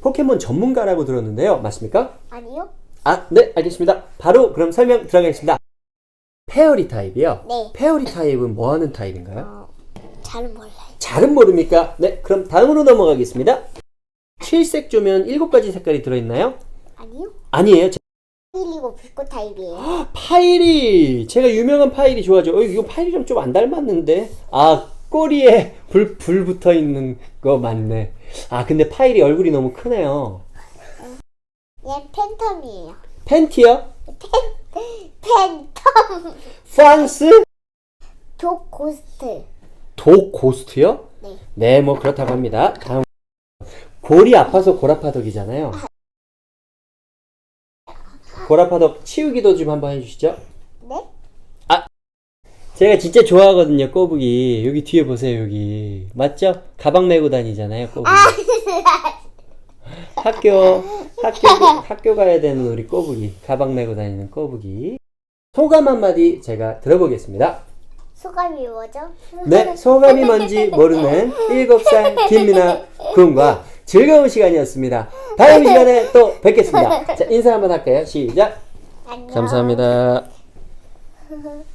포켓몬 전문가라고 들었는데요. 맞습니까? 아니요? 아, 네, 알겠습니다. 바로 그럼 설명 들어가겠습니다. 페어리 타입이요. 네. 페어리 타입은 뭐 하는 타입인가요? 어, 잘은 몰라요. 잘은 모릅니까? 네, 그럼 다음으로 넘어가겠습니다. 칠색 조면 일곱 가지 색깔이 들어있나요? 아니요? 아니에요. 제- 1이고 불꽃 타입이에요. 파일이 제가 유명한 파일이 좋아하죠. 어, 이거 파일이랑 좀 안 닮았는데. 아 꼬리에 불, 불 붙어 있는 거 맞네. 아 근데 파일이 얼굴이 너무 크네요. 얘 팬텀이에요. 팬티요? 팬텀! 프랑스? 독 고스트. 독 고스트요? 네. 네, 뭐 그렇다고 합니다. 다음 골이 아파서 고라파덕이잖아요. 고라파덕 치우기도 좀 한번 해주시죠. 네? 제가 진짜 좋아하거든요, 꼬부기. 여기 뒤에 보세요, 여기. 맞죠? 가방 메고 다니잖아요, 꼬부기. 학교, 학교, 학교 가야 되는 우리 꼬부기. 가방 메고 다니는 꼬부기. 소감 한마디 제가 들어보겠습니다. 소감이 뭐죠? 네, 소감이 뭔지 모르는 7살 김민아 군과 즐거운 시간이었습니다. 다음 시간에 또 뵙겠습니다. 자, 인사 한번 할까요? 시작. 안녕. 감사합니다.